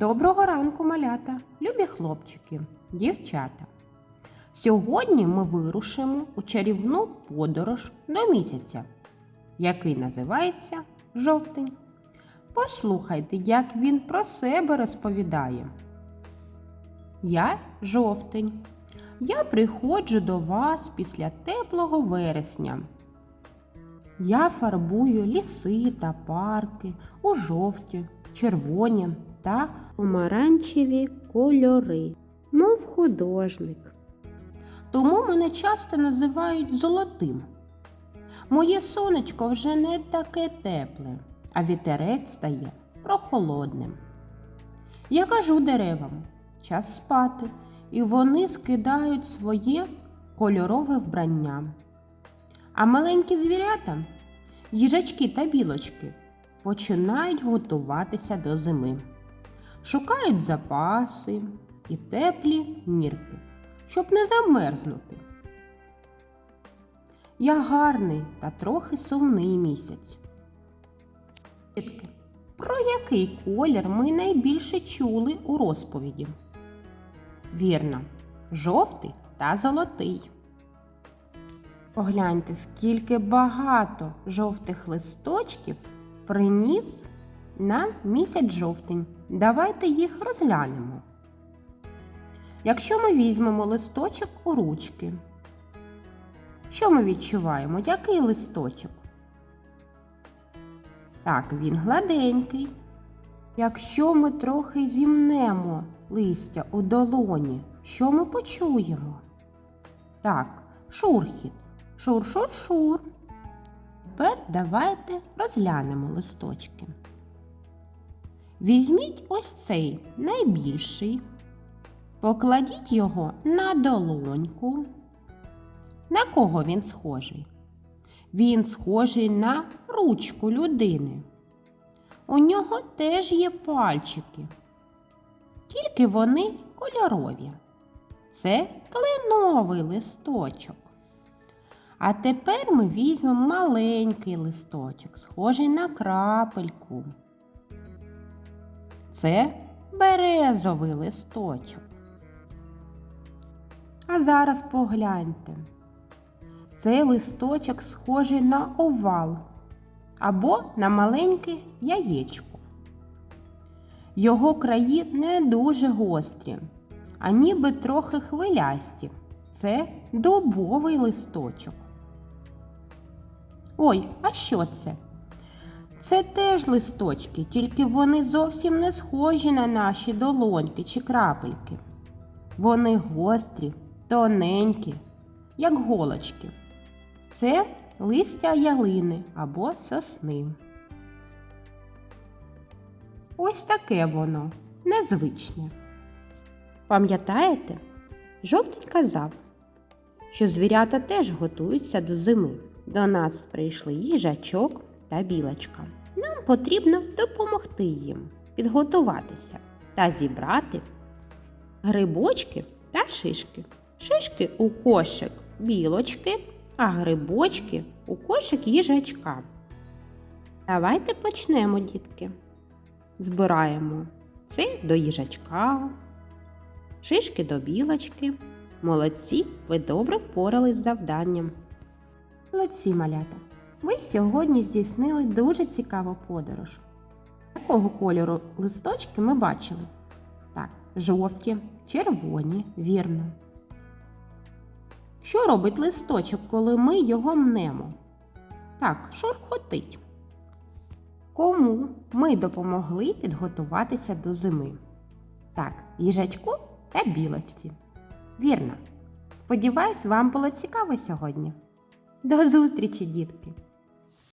Доброго ранку, малята, любі хлопчики, дівчата. Сьогодні ми вирушимо у чарівну подорож до місяця, який називається жовтень. Послухайте, як він про себе розповідає. Я жовтень. Я приходжу до вас після теплого вересня. Я фарбую ліси та парки у жовті, червоні та помаранчеві кольори, мов художник. тому мене часто називають золотим. Моє сонечко вже не таке тепле, а вітерець стає прохолодним. Я кажу деревам час спати, і вони скидають своє кольорове вбрання. А маленькі звірята, їжачки та білочки, починають готуватися до зими. Шукають запаси і теплі нірки, щоб не замерзнути. Я гарний та трохи сумний місяць. Дітки, про який колір ми найбільше чули у розповіді? Вірно, жовтий та золотий. Погляньте, скільки багато жовтих листочків приніс нам місяць жовтень. Давайте їх розглянемо. Якщо ми візьмемо листочок у ручки, що ми відчуваємо? Який листочок? Так, він гладенький. Якщо ми трохи зімнемо листя у долоні, що ми почуємо? Так, шурхіт. Шур-шур-шур. Тепер давайте розглянемо листочки. Візьміть ось цей найбільший, покладіть його на долоньку. На кого він схожий? Він схожий на ручку людини. У нього теж є пальчики, тільки вони кольорові. Це кленовий листочок. А тепер ми візьмемо маленький листочок, схожий на крапельку. Це березовий листочок. А зараз погляньте. Цей листочок схожий на овал або на маленьке яєчко. Його краї не дуже гострі, а ніби трохи хвилясті. Це дубовий листочок. Ой, а що це? Це теж листочки, тільки вони зовсім не схожі на наші долоньки чи крапельки. Вони гострі, тоненькі, як голочки. Це листя ялини або сосни. Ось таке воно незвичне. Пам'ятаєте, жовтень казав, що звірята теж готуються до зими. До нас прийшли їжачок та білочка. Нам потрібно допомогти їм підготуватися та зібрати грибочки та шишки. Шишки у кошик білочки, а грибочки у кошик їжачка. Давайте почнемо, дітки. Збираємо це до їжачка, шишки до білочки. Молодці, ви добре впорались з завданням. Молодці малята. Ви сьогодні здійснили дуже цікаву подорож. Якого кольору листочки ми бачили? Так, жовті, червоні, вірно. Що робить листочок, коли ми його мнемо? Так, шурхотить. Кому ми допомогли підготуватися до зими? Так, їжачку та білочці. Вірно. Сподіваюсь, вам було цікаво сьогодні. До зустрічі, дітки!